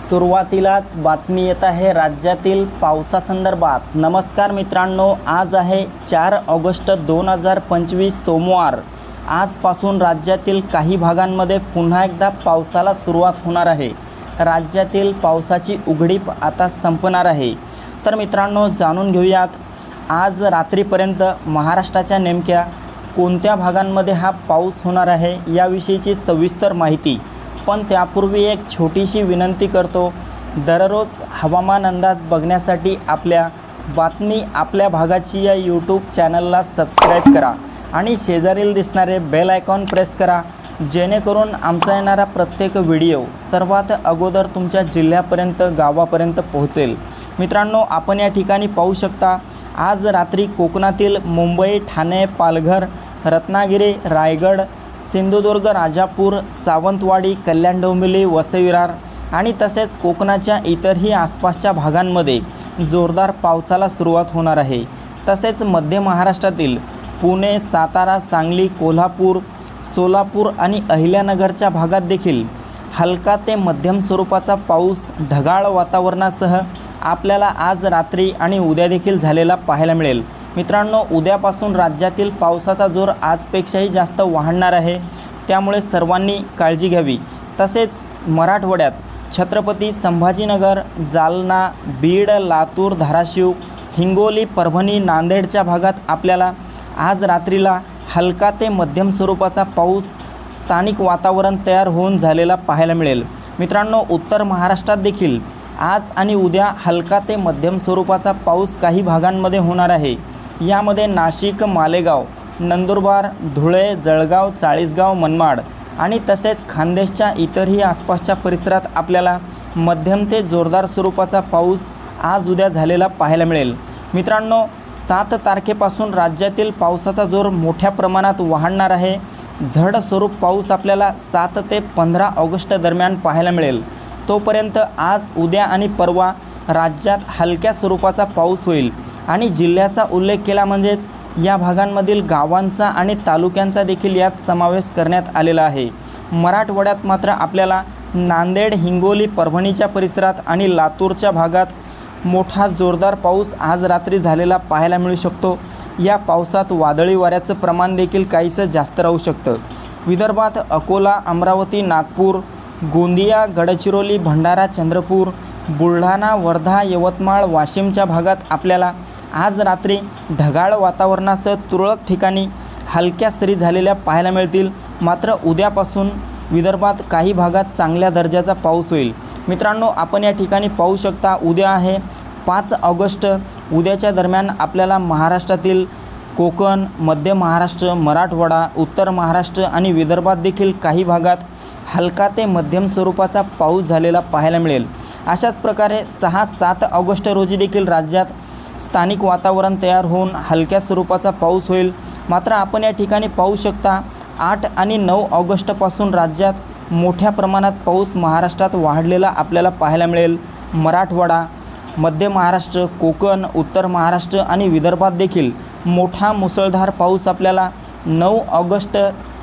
सुरुवातीलाच बातमी येत आहे राज्यातील पावसासंदर्भात. नमस्कार मित्रांनो आज आहे चार ऑगस्ट दोन हजार पंचवीस सोमवार. आजपासून राज्यातील काही भागांमध्ये पुन्हा एकदा पावसाला सुरुवात होणार आहे. राज्यातील पावसाची उघडीप आता संपणार आहे. तर मित्रांनो जाणून घेऊयात आज रात्रीपर्यंत महाराष्ट्राच्या नेमक्या कोणत्या भागांमध्ये हा पाऊस होणार आहे याविषयीची सविस्तर माहिती. पण त्यापूर्वी एक छोटीशी विनंती करतो दररोज हवामान अंदाज बघण्यासाठी आपल्या बातमी आपल्या भागाची या यूट्यूब चॅनलला सबस्क्राईब करा आणि शेजारील दिसणारे बेल आयकॉन प्रेस करा जेणेकरून आमचा येणारा प्रत्येक व्हिडिओ सर्वात अगोदर तुमच्या जिल्ह्यापर्यंत गावापर्यंत पोहोचेल. मित्रांनो आपण या ठिकाणी पाहू शकता आज रात्री कोकणातील मुंबई ठाणे पालघर रत्नागिरी रायगड सिंधुदुर्ग राजापूर सावंतवाडी कल्याण डोंबिवली वसविरार आणि तसेच कोकणाच्या इतरही आसपासच्या भागांमध्ये जोरदार पावसाला सुरुवात होणार आहे. तसेच मध्य महाराष्ट्रातील पुणे सातारा सांगली कोल्हापूर सोलापूर आणि अहिल्यानगरच्या भागात देखील हलका ते मध्यम स्वरूपाचा पाऊस ढगाळ वातावरणासह आपल्याला आज रात्री आणि उद्या देखील झालेला पाहायला मिळेल. मित्रांनो उद्यापासून राज्यातील पावसाचा जोर आजपेक्षाही जास्त वाढणार आहे. त्यामुळे सर्वांनी काळजी घ्यावी. तसेच मराठवाड्यात छत्रपती संभाजीनगर जालना बीड लातूर धाराशिव हिंगोली परभणी नांदेडच्या भागात आपल्याला आज रात्रीला हलका ते मध्यम स्वरूपाचा पाऊस स्थानिक वातावरण तयार होऊन झालेला पाहायला मिळेल. मित्रांनो उत्तर महाराष्ट्रात देखील आज आणि उद्या हलका ते मध्यम स्वरूपाचा पाऊस काही भागांमध्ये होणार आहे. यामध्ये नाशिक मालेगाव नंदुरबार धुळे जळगाव चाळीसगाव मनमाड आणि तसेच खानदेशच्या इतरही आसपासच्या परिसरात आपल्याला मध्यम ते जोरदार स्वरूपाचा पाऊस आज उद्या झालेला पाहायला मिळेल. मित्रांनो सात तारखेपासून राज्यातील पावसाचा जोर मोठ्या प्रमाणात वाढणार आहे. झड स्वरूप पाऊस आपल्याला सात ते पंधरा ऑगस्ट दरम्यान पाहायला मिळेल. तोपर्यंत आज उद्या आणि परवा राज्यात हलक्या स्वरूपाचा पाऊस होईल. आणि जिल्ह्याचा उल्लेख केला म्हणजेच या भागांमधील गावांचा आणि तालुक्यांचा देखील यात समावेश करण्यात आलेला आहे. मराठवाड्यात मात्र आपल्याला नांदेड हिंगोली परभणीच्या परिसरात आणि लातूरच्या भागात मोठा जोरदार पाऊस आज रात्री झालेला पाहायला मिळू शकतो. या पावसात वादळी वाऱ्याचं प्रमाण देखील काहीसं जास्त राहू शकतं. विदर्भात अकोला अमरावती नागपूर गोंदिया गडचिरोली भंडारा चंद्रपूर बुलढाणा वर्धा यवतमाळ वाशिमच्या भागात आपल्याला आज रात्री ढगाळ वातावरणासह तुरळक ठिकाणी हलक्या सरी झालेल्या पाहायला मिळतील. मात्र उद्यापासून विदर्भात काही भागात चांगल्या दर्जाचा पाऊस होईल. मित्रांनो आपण या ठिकाणी पाहू शकता उद्या आहे पाच ऑगस्ट. उद्याच्या दरम्यान आपल्याला महाराष्ट्रातील कोकण मध्य महाराष्ट्र मराठवाडा उत्तर महाराष्ट्र आणि विदर्भात देखील काही भागात हलका ते मध्यम स्वरूपाचा पाऊस झालेला पाहायला मिळेल. अशाच प्रकारे सहा सात ऑगस्ट रोजी देखील राज्यात स्थानिक वातावरण तयार होऊन हलक्या स्वरूपाचा पाऊस होईल. मात्र आपण या ठिकाणी पाहू शकता आठ आणि नऊ ऑगस्टपासून राज्यात मोठ्या प्रमाणात पाऊस महाराष्ट्रात वाढलेला आपल्याला पाहायला मिळेल. मराठवाडा मध्य महाराष्ट्र कोकण उत्तर महाराष्ट्र आणि विदर्भात देखील मोठा मुसळधार पाऊस आपल्याला नऊ ऑगस्ट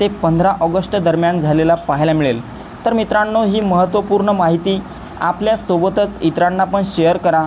ते पंधरा ऑगस्ट दरम्यान झालेला पाहायला मिळेल. तर मित्रांनो ही महत्त्वपूर्ण माहिती आपल्यासोबतच इतरांना पण शेअर करा.